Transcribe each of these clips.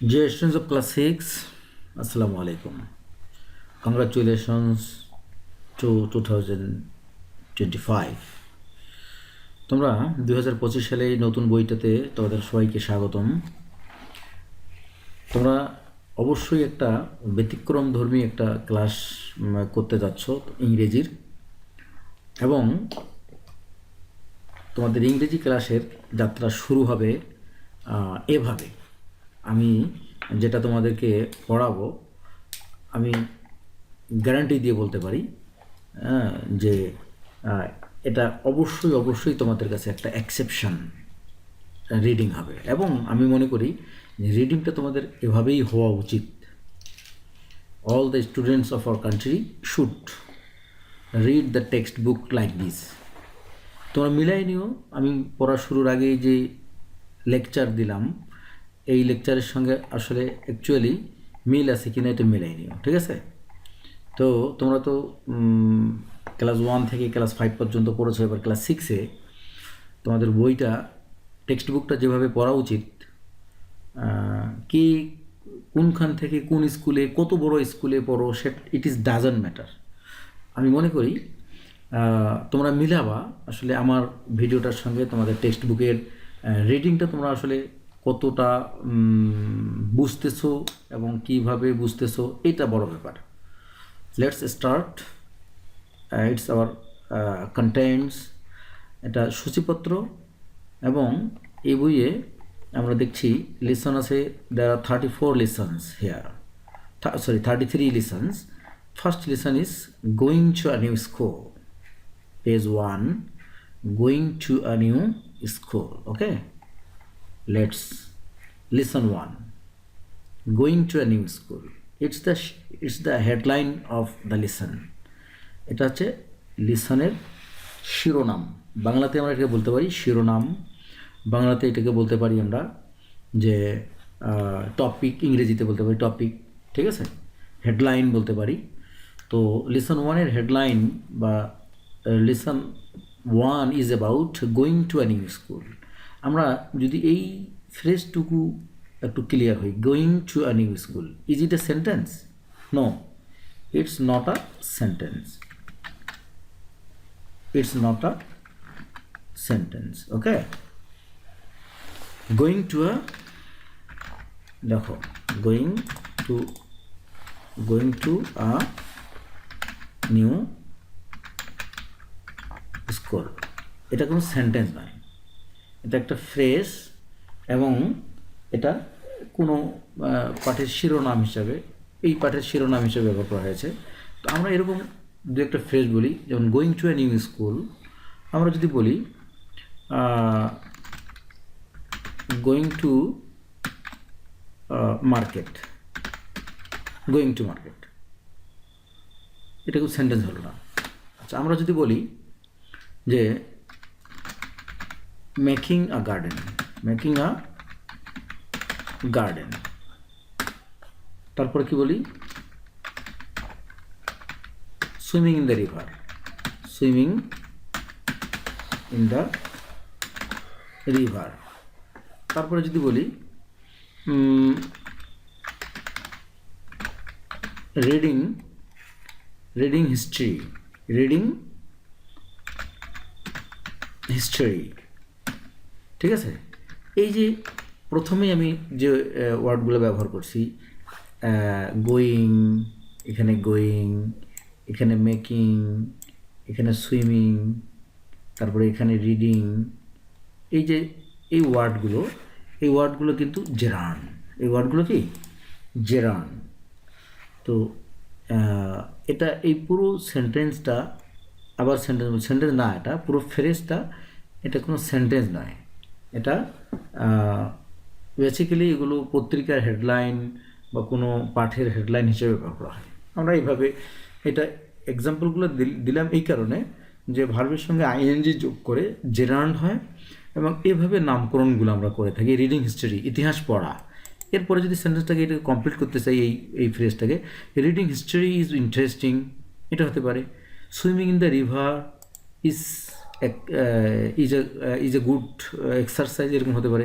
Dear students of class 6, Assalamu alaikum. Congratulations to 2025. তোমরা দুই হাজার পঁচিশ সালে এই নতুন বইটাতে তোমাদের সবাইকে স্বাগতম তোমরা অবশ্যই একটা ব্যতিক্রম ধর্মী একটা ক্লাস করতে যাচ্ছ ইংরেজির এবং তোমাদের ইংরেজি ক্লাসের যাত্রা শুরু হবে এভাবে আমি যেটা তোমাদেরকে পড়াবো আমি গ্যারান্টি দিয়ে বলতে পারি হ্যাঁ, যে এটা অবশ্যই অবশ্যই তোমাদের কাছে একটা এক্সেপশন রিডিং হবে। এবং আমি মনে করি রিডিংটা তোমাদের এভাবেই হওয়া উচিত। All the students of our country should read the text book like this তোমরা মিলাই নিও আমি পড়া শুরুর আগেই যে লেকচার দিলাম এই লেকচারের সঙ্গে আসলে অ্যাকচুয়ালি মিল আছে কিনা এটা মিলাই নিও, ঠিক আছে? তো তোমরা তো ক্লাস ওয়ান থেকে ক্লাস ফাইভ পর্যন্ত পড়েছো, এবার ক্লাস সিক্সে তোমাদের বইটা টেক্সট বুকটা যেভাবে পড়া উচিত কি কোনখান থেকে কোন স্কুলে, কত বড় স্কুলে পড়ো, সে ইট ইজ ডাজন্ট ম্যাটার আমি মনে করি তোমরা মিলাবা, আসলে আমার ভিডিওটার সঙ্গে তোমাদের টেক্সট বুকের রিডিংটা তোমরা আসলে কতটা বুঝতেছো এবং কীভাবে বুঝতেছো এটা বড় ব্যাপার। Let's start it's our contents এটা সূচিপত্র এবং এই বইয়ে আমরা দেখছি লিসন আছে there are thirty four lessons here sorry thirty three lessons first lesson is going to a new school page 1 going to a new school, okay? Let's listen 1 going to a new school. It's the it's the headline of the lesson. এটা হচ্ছে লিসনের শিরোনাম। বাংলাতে আমরা এটাকে বলতে পারি শিরোনাম। বাংলাতে এটাকে বলতে পারি আমরা যে টপিক ইংরেজিতে বলতে পারি টপিক ঠিক আছে? হেডলাইন বলতে পারি। তো লিসন ওয়ানের হেডলাইন বা lesson one is about going to new school আমরা যদি এই ফ্রেজটুকু একটু ক্লিয়ার হই going to a new school is it a sentence no it's not a sentence it's not a sentence okay going to a দেখো, going to going to a new school, এটা কোনো sentence নয়। এটা একটা phrase এবং এটা কোনো পাঠের শিরোনাম হিসাবে, এই পাঠের শিরোনাম হিসাবে ব্যবহার করা হয়েছে। তো আমরা এরকম দু একটা ফ্রেজ বলি, যেমন going to a new school আমরা যদি বলি going to market going to market এটা খুব সেন্টেন্স হলো না। আচ্ছা আমরা যদি বলি যে making a garden making a garden তারপর কি বলি? Swimming in the river swimming in the river তারপরে যদি বলি reading reading history reading history ঠিক আছে? এই যে প্রথমেই আমি যে ওয়ার্ডগুলো ব্যবহার করছি গোয়িং, এখানে গোয়িং, এখানে মেকিং, এখানে সুইমিং, তারপরে এখানে রিডিং, এই যে, এই ওয়ার্ডগুলো এই ওয়ার্ডগুলো কিন্তু জেরান। এই ওয়ার্ডগুলো কি? জেরান। তো এটা এই পুরো সেন্টেন্সটা আবার সেন্টেন্স সেন্টেন্স না, এটা পুরো ফ্রেজটা, এটা কোনো সেন্টেন্স নয়। এটা বেসিক্যালি এগুলো পত্রিকার হেডলাইন বা কোনো পাঠের হেডলাইন হিসেবে ব্যবহার হয়। আমরা এইভাবে এটা এক্সাম্পলগুলো দিলাম এই কারণে যে ভার্বের সঙ্গে আইএনজি যোগ করে জেরান্ড হয় এবং এভাবে নামকরণগুলো আমরা করে থাকি রিডিং হিস্টরি ইতিহাস পড়া। এরপরে যদি সেন্টেন্সটাকে এটা কমপ্লিট করতে চাই এই এই ফ্রেজটাকে রিডিং হিস্টরি ইজ ইন্টারেস্টিং এটা হতে পারে। Swimming in the river is is a is a good exercise এরকম হতে পারে।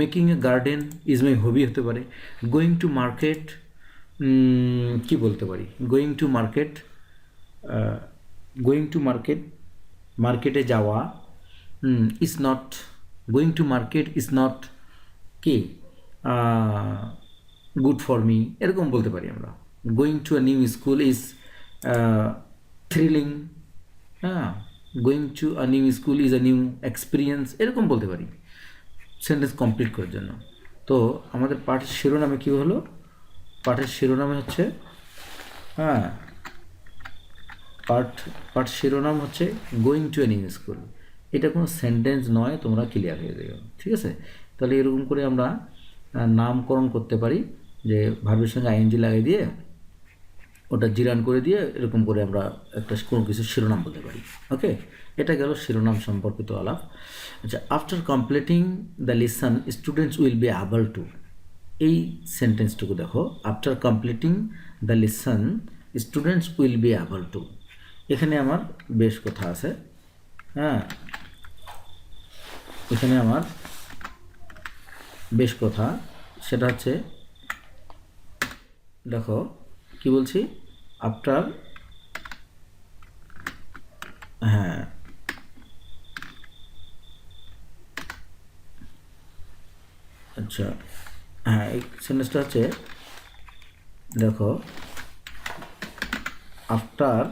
Making a garden is my hobby হতে পারে। গোয়িং টু মার্কেট কি বলতে পারি? Going to market going to market মার্কেটে যাওয়া is not going to market is not কি? গুড ফর মি এরকম বলতে পারি আমরা। Going to a new school is thrilling হ্যাঁ। Going to a new school is a new experience এরকম বলতে পারি। সেন্টেন্স কমপ্লিট করার জন্য। তো আমাদের পাঠের শিরোনামে কী হলো? পাঠের শিরোনামে হচ্ছে হ্যাঁ পাঠ পাঠ শিরোনাম হচ্ছে going to a new school এটা কোনো সেন্টেন্স নয়, তোমরা ক্লিয়ার হয়ে যাবে। ঠিক আছে? তাহলে এরকম করে আমরা নামকরণ করতে পারি, যে ভার্বের সঙ্গে আইএনজি লাগিয়ে দিয়ে ওটা জিরান করে দিয়ে এরকম করে আমরা একটা কোনো কিছু শিরোনাম বলতে পারি। ওকে? এটা গেল শিরোনাম সম্পর্কিত আলাপ। আচ্ছা after completing the lesson students will be able to এই সেন্টেন্সটুকু দেখো after completing the lesson students will be able to এখানে আমার বেশ কথা আছে হ্যাঁ? এখানে আমার বেশ কথা, সেটা হচ্ছে, দেখো, কি বলছি? আফটার হ্যাঁ। আচ্ছা হ্যাঁ এই সেন্টেন্সটা হচ্ছে দেখো after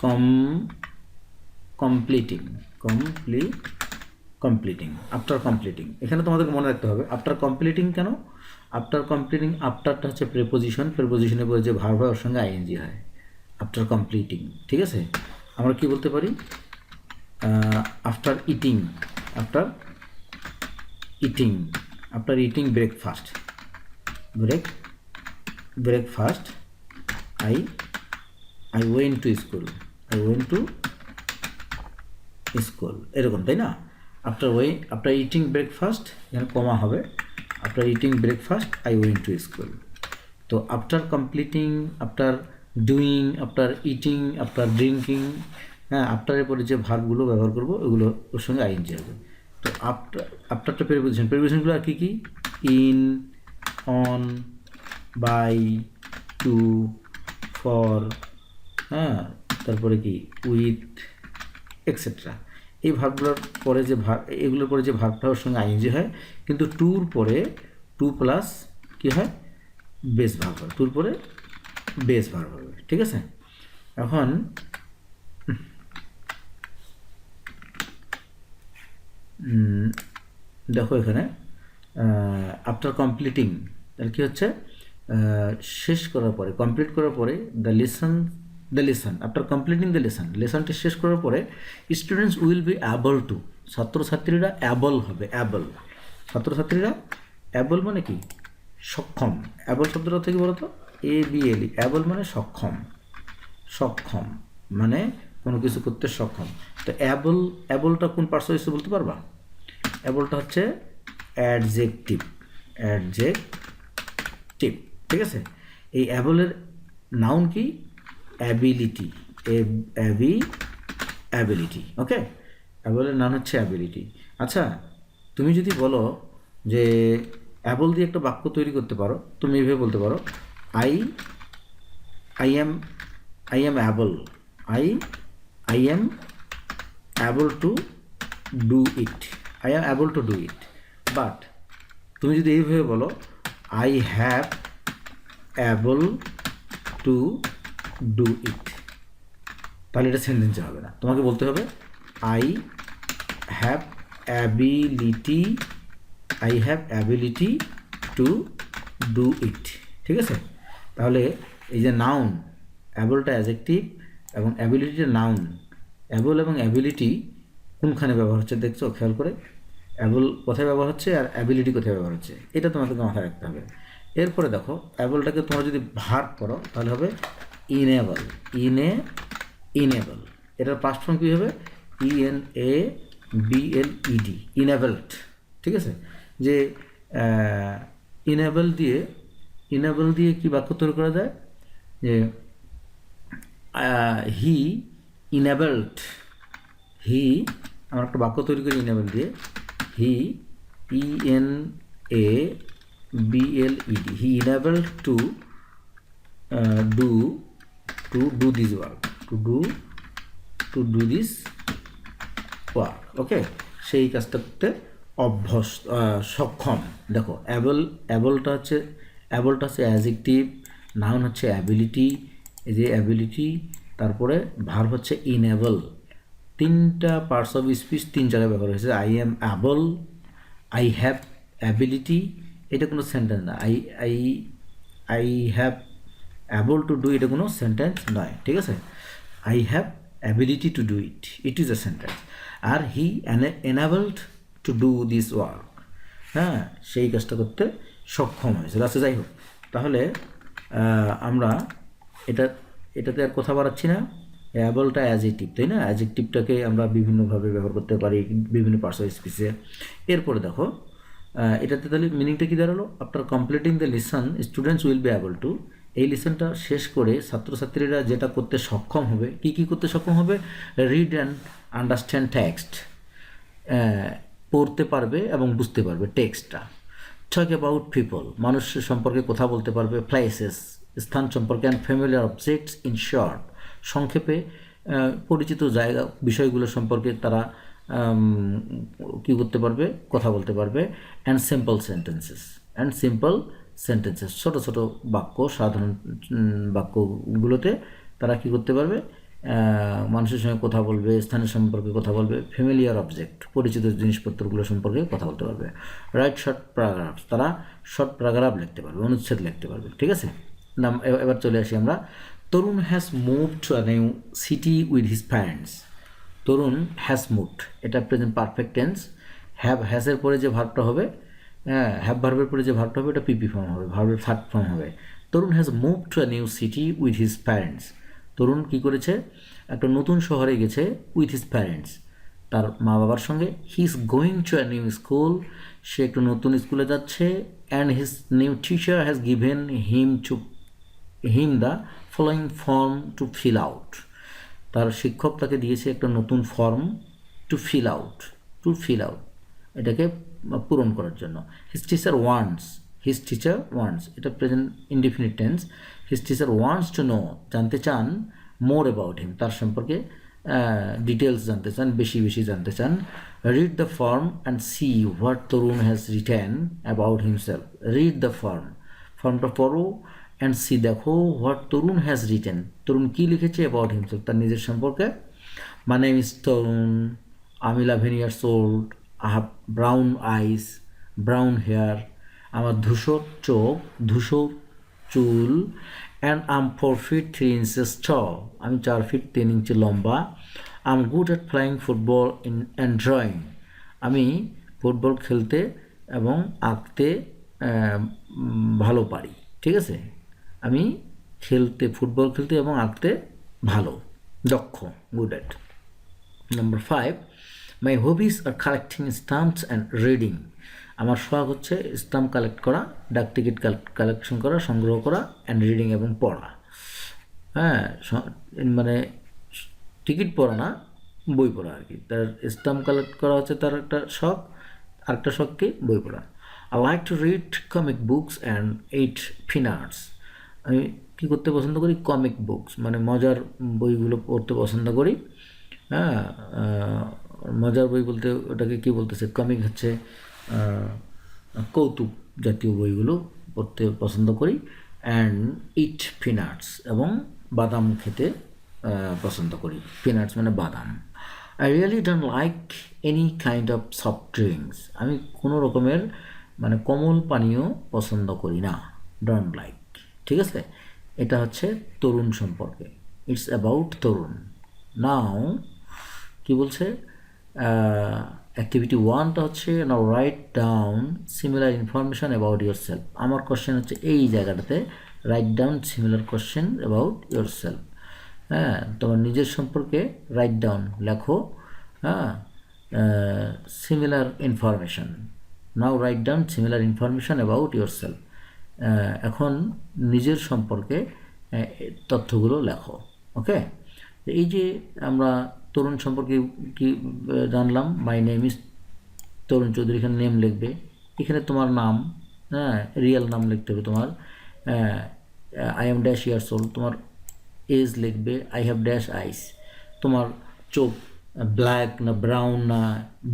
com completing complete completing after completing এখানে তোমাদেরকে মনে রাখতে হবে আফটার কমপ্লিটিং কেন? আফটার কমপ্লিটিং আফটারটা হচ্ছে প্রেপোজিশন প্রেপোজিশনের পরে যে ভার হয় ওর সঙ্গে আইএনজি হয়। আফটার কমপ্লিটিং ঠিক আছে? আমরা কি বলতে পারি? After eating after eating after eating breakfast break breakfast I I went to school I went to school এরকম, তাই না? After way after eating breakfast এখানে কমা হবে। After eating breakfast I went to school তো after completing after doing after eating after drinking হ্যাঁ আফটারের পরে যে ভার্বগুলো ব্যবহার করব, ওগুলো ওর সঙ্গে আইএনজি হবে। তো আফটার আফটারটা প্রেপোজিশন প্রেপোজিশনগুলো আর কী কী? In on by to for হ্যাঁ তারপরে কি? উইথ এক্সেট্রা এই ভার্বগুলোর পরে যে ভার এগুলোর পরে যে ভার্বটা ওর সঙ্গে আইএনজি হয়, কিন্তু টুর পরে টু প্লাস কি হয়? বেস ভার্ব হয়। টুর পরে বেস ভার্ব হবে, ঠিক আছে? এখন দেখো এখানে আফটার কমপ্লিটিং তাহলে কী হচ্ছে? শেষ করার পরে কমপ্লিট করার পরে the listen the listen after completing the lesson লেসনটি শেষ করার পরে students will be able to ছাত্রছাত্রীরা অ্যাবল হবে অ্যাবল ছাত্রছাত্রীরা অ্যাবল মানে কি? সক্ষম। অ্যাবল শব্দটা থেকে বলো তো এ বি এল অ্যাবল মানে সক্ষম। সক্ষম মানে কোনো কিছু করতে সক্ষম। তো অ্যাবল অ্যাবলটা কোন পার্সন হিসেবে বলতে পারবা? অ্যাবলটা হচ্ছে অ্যাডজেক্টিভ অ্যাডজেক্টিভ ঠিক আছে? এই অ্যাবলের নাউন কি? অ্যাবিলিটি অ্যাবি অ্যাবিলিটি ওকে অ্যাবলের নাম হচ্ছে অ্যাবিলিটি আচ্ছা তুমি যদি বলো যে অ্যাবল দিয়ে একটা বাক্য তৈরি করতে পারো, তুমি এভাবে বলতে পারো I I am I am able I I am able to do it. I am able to do it. But, তুমি যদি এইভাবে বলো I have able to do it তাহলে এটা সেন্টেন্সে হবে না। তোমাকে বলতে হবে I have ability I have ability to do it ঠিক আছে? তাহলে এই যে নাউন অ্যাবলটা অ্যাজেক্টিভ এবং অ্যাবিলিটিটা নাউন অ্যাবল এবং অ্যাবিলিটি কোনখানে ব্যবহার হচ্ছে দেখছ? খেয়াল করে। অ্যাবল কোথায় ব্যবহার হচ্ছে আর অ্যাবিলিটি কোথায় ব্যবহার হচ্ছে? এটা তোমাদেরকে মাথায় রাখতে হবে। এরপরে দেখো অ্যাবলটাকে তোমরা যদি ভার করো, তাহলে হবে ইনেবল ইনে ইনেবল এটার পাস্ট ফর্ম কী হবে? E N A B L ED enabled ঠিক আছে? যে ইনেবল দিয়ে ইনেবল দিয়ে কি বাক্য তৈরি করা যায়? যে হি ইনেবলড হি আমরা একটা বাক্য তৈরি করি ইনেবল দিয়ে he E N A B L ED he enable to do to do this work to do to do this work okay সেই কাজটা করতে অভ্যস্ত সক্ষম। দেখো অ্যাবল অ্যাবলটা হচ্ছে অ্যাবলটা হচ্ছে অ্যাজেক্টিভ নাউন হচ্ছে অ্যাবিলিটি এই যে অ্যাবিলিটি তারপরে ভার্ব হচ্ছে ইনএবল তিনটা পার্টস অফ স্পিচ তিন জায়গায় ব্যবহার হয়েছে। I am able I have ability এটা কোনো সেন্টেন্স না। I I I have able to do এটা কোনো সেন্টেন্স নয়, ঠিক আছে? I have ability to do it it is a sentence R he enabled to do this work হ্যাঁ সেই কাজটা করতে সক্ষম হয়েছে। আচ্ছা যাই হোক। তাহলে আমরা এটা, এটাতে আর কথা বাড়াচ্ছি না। অ্যাবলটা অ্যাজেক্টিভ তাই না? অ্যাজেক্টিভটাকে আমরা বিভিন্নভাবে ব্যবহার করতে পারি বিভিন্ন পার্টস অফ স্পিচে এরপরে দেখো এটাতে তাহলে মিনিংটা কি দাঁড়াল? After completing the lesson students will be able to এই লিসনটা শেষ করে ছাত্রছাত্রীরা যেটা করতে সক্ষম হবে, কি কি করতে সক্ষম হবে? রিড অ্যান্ড আন্ডারস্ট্যান্ড টেক্সট পড়তে পারবে এবং বুঝতে পারবে টেক্সটটা টক অ্যাবাউট পিপল মানুষের সম্পর্কে কথা বলতে পারবে প্লেসেস স্থান সম্পর্কে and familiar objects in short সংক্ষেপে পরিচিত জায়গা, বিষয়গুলো সম্পর্কে তারা কী করতে পারবে? কথা বলতে পারবে। And simple sentences and simple sentences ছোট ছোট বাক্য, সাধারণ বাক্যগুলোতে তারা কি করতে পারবে? মানুষের সঙ্গে কথা বলবে, স্থানের সম্পর্কে কথা বলবে ফ্যামিলিয়ার অবজেক্ট পরিচিত জিনিসপত্রগুলো সম্পর্কে কথা বলতে পারবে। রাইট শর্ট প্যারাগ্রাফস তারা শর্ট প্যারাগ্রাফ লিখতে পারবে, অনুচ্ছেদ লিখতে পারবে, ঠিক আছে? নাম এবার চলে আসি আমরা। Tarun has move to new city with his parents Tarun has moved এটা প্রেজেন্ট পারফেক্ট টেন্স হ্যাভ হ্যাজের পরে যে ভাবটা হবে হ্যাঁ হ্যাভ ভার্বের পরে যে ভার্বটা হবে, এটা পিপি ফর্ম হবে ভার্বের থার্ড ফর্ম হবে। Tarun has move to new city with his parents Tarun কী করেছে? একটা নতুন শহরে গেছে উইথ হিজ প্যারেন্টস তার মা বাবার সঙ্গে। He is going to a new school সে একটু নতুন স্কুলে যাচ্ছে and his new teacher has given him to him the following form to fill out তার শিক্ষক তাকে দিয়েছে একটা নতুন form to fill out to fill out এটাকে পূরণ করার জন্য। His teacher wants his teacher wants এটা present indefinite tense his teacher wants to know জানতে চান মোর অ্যাবাউট হিম তার সম্পর্কে ডিটেলস জানতে চান, বেশি বেশি জানতে চান। Read the form and see what Tarun has written about himself read the form ফর্মটা পড়ো অ্যান্ড সি দেখো what Tarun has written Tarun কী লিখেছে অ্যাবাউট হিমসেলফ তার নিজের সম্পর্কে। মানে মিস তরুণ আমি eleven years old I have brown eyes brown hair আমার ধূসর চোখ ধূসর চুল and am four feet three inches tall আমি চার ফিট তিন ইঞ্চি লম্বা am good at flying football in and drawing আমি ফুটবল খেলতে এবং আঁকতে ভালো পারি, ঠিক আছে? আমি খেলতে ফুটবল খেলতে এবং আঁকতে ভালো, দক্ষ good at number five my hobbies are collecting stamps and reading আমার শখ হচ্ছে স্টাম্প কালেক্ট করা ডাক টিকিট কালেকশন করা, সংগ্রহ করা অ্যান্ড রিডিং এবং পড়া। হ্যাঁ মানে টিকিট পড়া না, বই পড়া আর কি তার স্টাম্প কালেক্ট করা হচ্ছে তার একটা শখ, আরেকটা শখ কি বই পড়া। I like to read comic books and eat peanuts আমি কী করতে পছন্দ করি? কমিক বুকস মানে মজার বইগুলো পড়তে পছন্দ করি। হ্যাঁ মজার বই বলতে ওটাকে কী বলতেছে? কমিক হচ্ছে কৌতুক জাতীয় বইগুলো পড়তে পছন্দ করি। অ্যান্ড ইট ফিনাটস এবং বাদাম খেতে পছন্দ করি। ফিনাটস মানে বাদাম। I really don't like any kind of soft drinks আমি কোনো রকমের মানে কোমল পানীয় পছন্দ করি না। ডোন্ট লাইক ঠিক আছে? এটা হচ্ছে তরুণ সম্পর্কে। ইটস অ্যাবাউট তরুণ। নাও কি বলছে? অ্যাক্টিভিটি ওয়ানটা হচ্ছে now write down similar information about yourself আমার কোশ্চেন হচ্ছে এই জায়গাটাতে write down similar question about yourself হ্যাঁ তোমার নিজের সম্পর্কে রাইট ডাউন লেখো হ্যাঁ similar information now write down similar information about yourself এখন নিজের সম্পর্কে তথ্যগুলো লেখো ওকে এই যে আমরা তরুণ সম্পর্কে কি জানলাম? মাই নেম ইস তরুণ চৌধুরী, এখানে নেম লিখবে। এখানে তোমার নাম হ্যাঁ রিয়েল নাম লিখতে হবে তোমার। I am dash years old তোমার এজ লিখবে আই হ্যাভ ড্যাশ আইস তোমার চোখ ব্ল্যাক না ব্রাউন না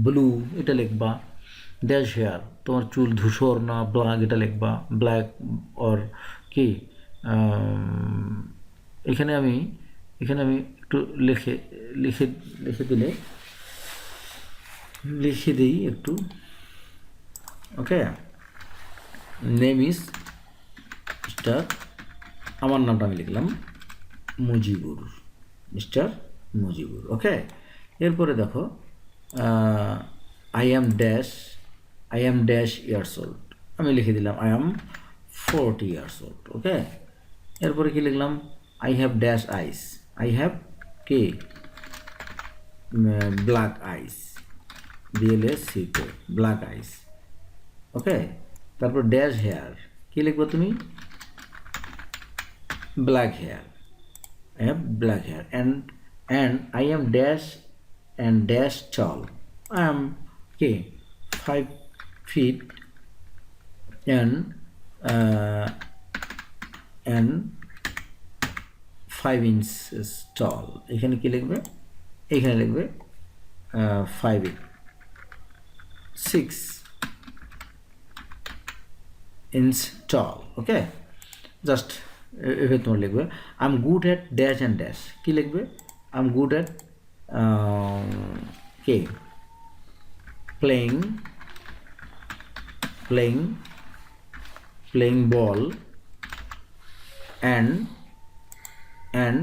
ব্লু এটা লিখবা। ড্যাশ হেয়ার তোমার চুল ধূসর না ব্ল্যাক এটা লিখবা। ব্ল্যাক অর কি? এখানে আমি এখানে আমি একটু লিখে লিখে লিখে দিলে লিখে দিই একটু। ওকে? নেম ইজ মিস্টার আমার নামটা আমি লিখলাম মুজিবুর মিস্টার মুজিবুর ওকে? এরপরে দেখো I am dash I am dash years old আমি লিখে দিলাম I am forty years old okay? এরপরে কি লিখলাম? I have dash eyes I have K black eyes BLS সিতে ব্ল্যাক আইস ওকে তারপর ড্যাশ হেয়ার কি লিখব তুমি hair i have black hair and and i am dash and dash tall i am okay five feet and uh, and five inches tall এখানে কি লিখবে এখানে লিখবে five a six inch tall okay just এভাবে তোমার লিখবে I am good at dash and dash কী লিখবে? I am good at K playing playing playing ball and and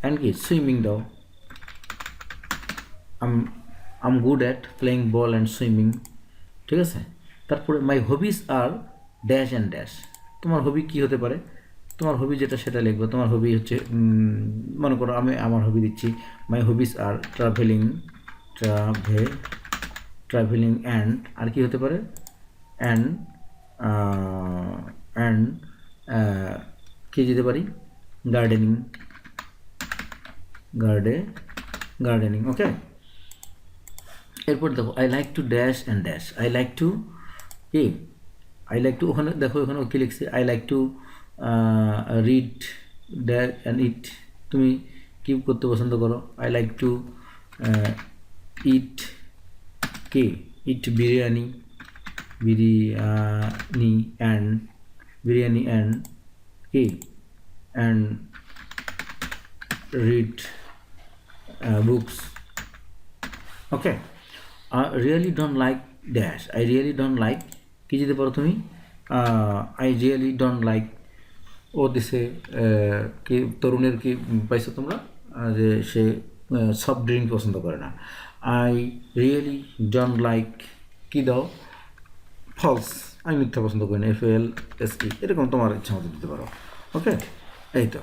and কি? সুইমিং দাও am am good at playing ball and swimming ঠিক আছে? তারপরে my hobbies are dash and dash তোমার hobby কী হতে পারে? তোমার হবি যেটা সেটা লিখবে। তোমার হবি হচ্ছে মনে করো আমি আমার হবি দিচ্ছি। My hobbies are travelling travel travelling and আর কি হতে পারে? অ্যান্ড অ্যান্ড কী যেতে পারি? গার্ডেনিং গার্ডে গার্ডেনিং ওকে এরপর দেখো I like to dash and dash I like to কি? আই লাইক টু ওখানে দেখো ওখানে কি লিখছে? I like to read dash and eat তুমি কি করতে পছন্দ করো? I like to eat K? Eat biryani biryani and biryani and K? And read books okay really don't like dash I really don't like কী যেতে পারো তুমি? I really don't like ও দেশে কি তরুণের কি পাইছো তোমরা? যে সে সফট ড্রিঙ্ক পছন্দ করে না। আই রিয়েলি ডোন্ট লাইক কি দাও? ফলস আমি মিথ্যা পছন্দ করি না। এফ এল এস ই এরকম তোমার ইচ্ছা মতো দিতে পারো। ওকে এই তো।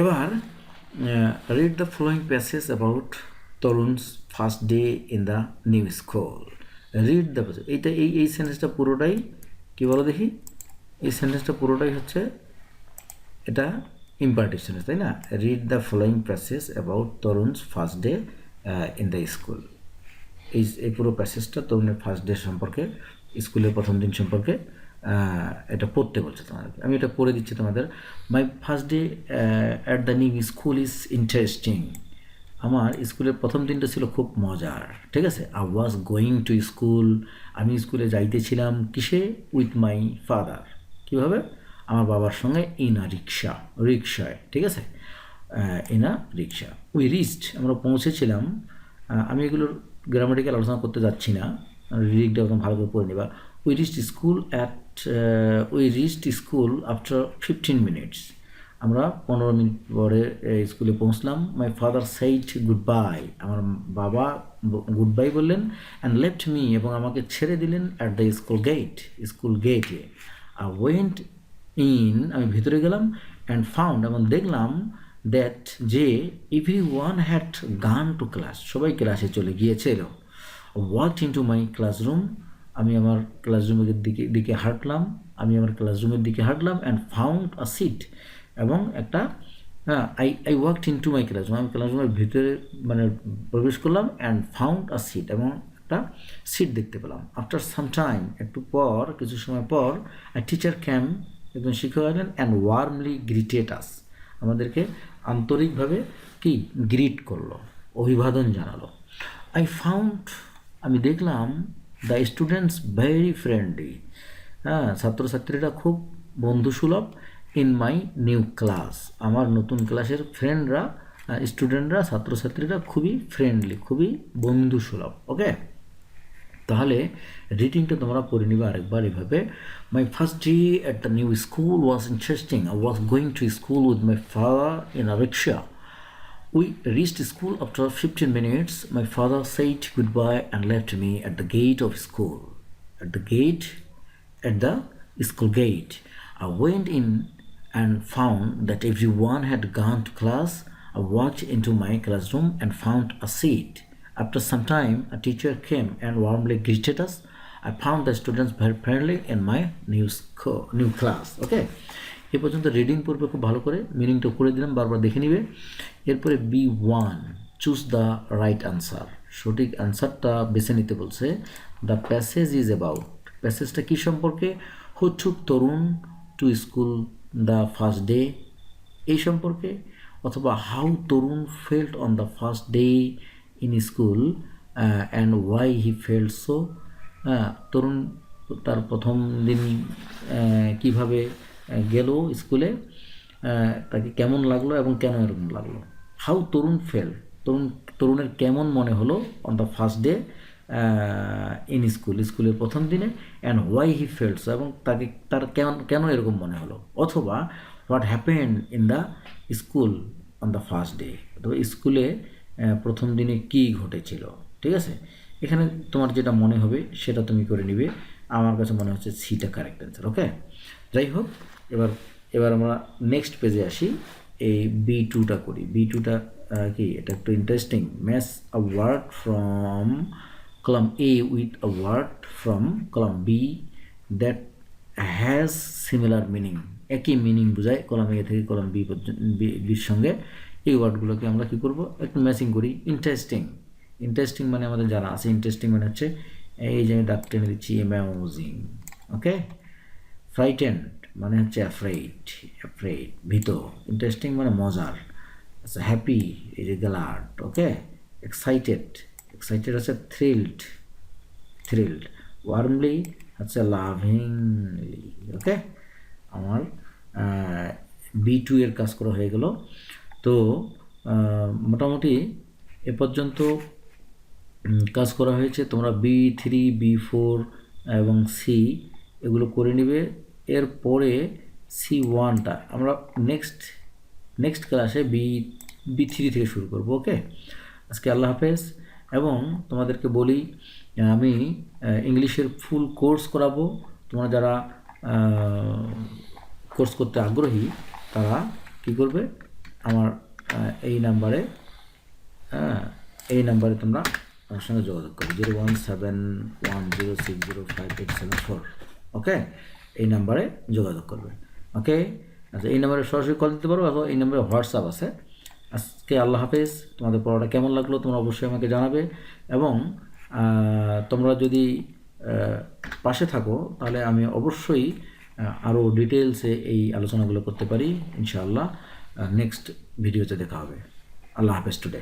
এবার read the following passage about Tarun's first day in the new school read the এইটা এই এই সেন্টেন্সটা পুরোটাই কী বলো দেখি? এই সেন্টেন্সটা পুরোটাই হচ্ছে এটা ইম্পারেটিভ সেন্টেন্স তাই না? Read the following passage about Tarun's first day in the school এই এই পুরো প্যাসেজটা তরুণের ফার্স্ট ডে সম্পর্কে, স্কুলের প্রথম দিন সম্পর্কে এটা পড়তে বলছে তোমাদেরকে আমি এটা পড়ে দিচ্ছি তোমাদের। My first day at the new school is interesting আমার স্কুলের প্রথম দিনটা ছিল খুব মজার, ঠিক আছে? I was going to school আমি স্কুলে যাইতেছিলাম কিসে? উইথ মাই ফাদার কীভাবে? আমার বাবার সঙ্গে ইন রিক্সা রিক্সায় ঠিক আছে? In a rickshaw we reached আমরা পৌঁছেছিলাম। আমি এগুলোর গ্রামাটিক্যাল আলোচনা করতে যাচ্ছি না। রিডিংটা একদম ভালো করে পড়ে নেবা। We reached school at we reached school after fifteen minutes আমরা পনেরো মিনিট পরে স্কুলে পৌঁছলাম। My father said goodbye আমার বাবা গুড বাই বললেন অ্যান্ড লেফট মি এবং আমাকে ছেড়ে দিলেন at the school gate school গেটে আই ওয়েন্ট ইন আমি ভিতরে গেলাম অ্যান্ড ফাউন্ড এবং দেখলাম দ্যাট যে everyone had gone to class সবাই ক্লাসে চলে গিয়েছিল। Walk in two my classroom আমি আমার ক্লাসরুমের দিকে দিকে হাঁটলাম, আমি আমার ক্লাসরুমের দিকে হাঁটলাম অ্যান্ড ফাউন্ড আ সিট এবং একটা হ্যাঁ I I walked into my classroom আমি ক্লাসরুমের ভিতরে মানে প্রবেশ করলাম অ্যান্ড ফাউন্ড আ সিট এবং একটা সিট দেখতে পেলাম। আফটার সাম টাইম একটু পর, কিছু সময় পর আই টিচার ক্যাম একজন শিক্ষক এলেন অ্যান্ড ওয়ার্মলি গ্রিটেড আস আমাদেরকে আন্তরিকভাবে কি? গ্রিট করল, অভিবাদন জানালো। আই ফাউন্ড আমি দেখলাম দ্য স্টুডেন্টস ভেরি ফ্রেন্ডলি হ্যাঁ ছাত্রছাত্রীরা খুব বন্ধুসুলভ। ইন মাই নিউ ক্লাস আমার নতুন ক্লাসের ফ্রেন্ডরা স্টুডেন্টরা ছাত্রছাত্রীরা খুবই ফ্রেন্ডলি খুবই বন্ধুসুলভ ওকে তাহলে রিডিংটা তোমরা পড়ে নিবে আরেকবার এভাবে। My first day at the new school was interesting I was going to school with my father in a rickshaw We reached school after 15 minutes. My father said bye and left me at the gate of school At the gate at the school gate I went in and found that everyone had gone to class. I walked into my classroom and found a seat. After some time, a teacher came and warmly greeted us. I found the students very friendly in my new school, new class. Okay. এ পর্যন্ত reading পড়বে খুব ভালো করে মিনিংটা করে দিলাম বারবার দেখে নিবে এরপরে B one choose the right answer সঠিক অ্যান্সারটা বেছে নিতে বলছে দ্য প্যাসেজ ইজ অ্যাবাউট প্যাসেজটা কী সম্পর্কে who took Tarun to school the first day এই সম্পর্কে অথবা how Tarun felt on the first day in school and why he felt so Tarun তার প্রথম দিন আহ, কীভাবে গেল স্কুলে তাকে কেমন লাগল এবং কেন এরকম লাগল? হাউ তরুণ ফেল তরুণ তরুণের কেমন মনে হলো on the first day in school স্কুলের প্রথম দিনে অ্যান্ড ওয়াই হি ফেলস এবং তাকে, তার কেমন, কেন এরকম মনে হলো? অথবা what happen in the school on the first day অথবা স্কুলে প্রথম দিনে কী ঘটেছিল? ঠিক আছে? এখানে তোমার যেটা মনে হবে, সেটা তুমি করে নিবে। আমার কাছে মনে হচ্ছে সিটা কারেক্ট অ্যান্সার ওকে যাই হোক, এবার এবার আমরা নেক্সট পেজে আসি। এই বি টুটা করি। বি টুটা কি? এটা একটু interesting match a word from column A with a word from column B that has similar meaning একই মিনিং বোঝায় কলাম এ থেকে কলাম বি বির সঙ্গে। এই ওয়ার্ডগুলোকে আমরা কি করব? একটু ম্যাচিং করি। ইন্টারেস্টিং ইন্টারেস্টিং মানে আমাদের জানা আছে। ইন্টারেস্টিং মানে হচ্ছে, এই যে আমি ডাক টেনে দিচ্ছি অ্যামাউজিং ওকে ফ্রাইটেন্ড মানে হচ্ছে অ্যাফ্রেড অ্যাফ্রেড ভীত। ইন্টারেস্টিং মানে মজার। আচ্ছা হ্যাপি এই যে গ্লাড ওকে এক্সাইটেড এক্সাইটেড হচ্ছে থ্রিল্ড থ্রিল্ড ওয়ার্মলি হচ্ছে লাভিংলি ওকে আমার বি টু এর কাজ করা হয়ে গেল। তো মোটামুটি এ পর্যন্ত কাজ করা হয়েছে। তোমরা বি থ্রি বি ফোর এবং সি এগুলো করে নিবে। এরপরে সি ওয়ানটা আমরা নেক্সট নেক্সট ক্লাসে বি বি থ্রি থেকে শুরু করব ওকে আজকে আল্লাহ হাফেজ। এবং তোমাদেরকে বলি আমি ইংলিশের ফুল কোর্স করাবো। তোমরা যারা কোর্স করতে আগ্রহী, তারা কী করবে? আমার এই নাম্বারে হ্যাঁ এই নাম্বারে তোমরা আমার সঙ্গে যোগাযোগ করো zero one seven one zero six zero five eight seven four. Okay এই নাম্বারে যোগাযোগ করবে। ওকে আচ্ছা এই নাম্বারে সরাসরি কল দিতে পারো, অথবা এই নাম্বারে হোয়াটসঅ্যাপ আছে। আজকে আল্লাহ হাফেজ। তোমাদের পড়াটা কেমন লাগল তোমরা অবশ্যই আমাকে জানাবে। এবং তোমরা যদি পাশে থাকো, তাহলে আমি অবশ্যই আরও ডিটেলসে এই আলোচনাগুলো করতে পারি, ইনশাআল্লাহ। নেক্সট ভিডিওতে দেখা হবে। আল্লাহ হাফেজ টুডে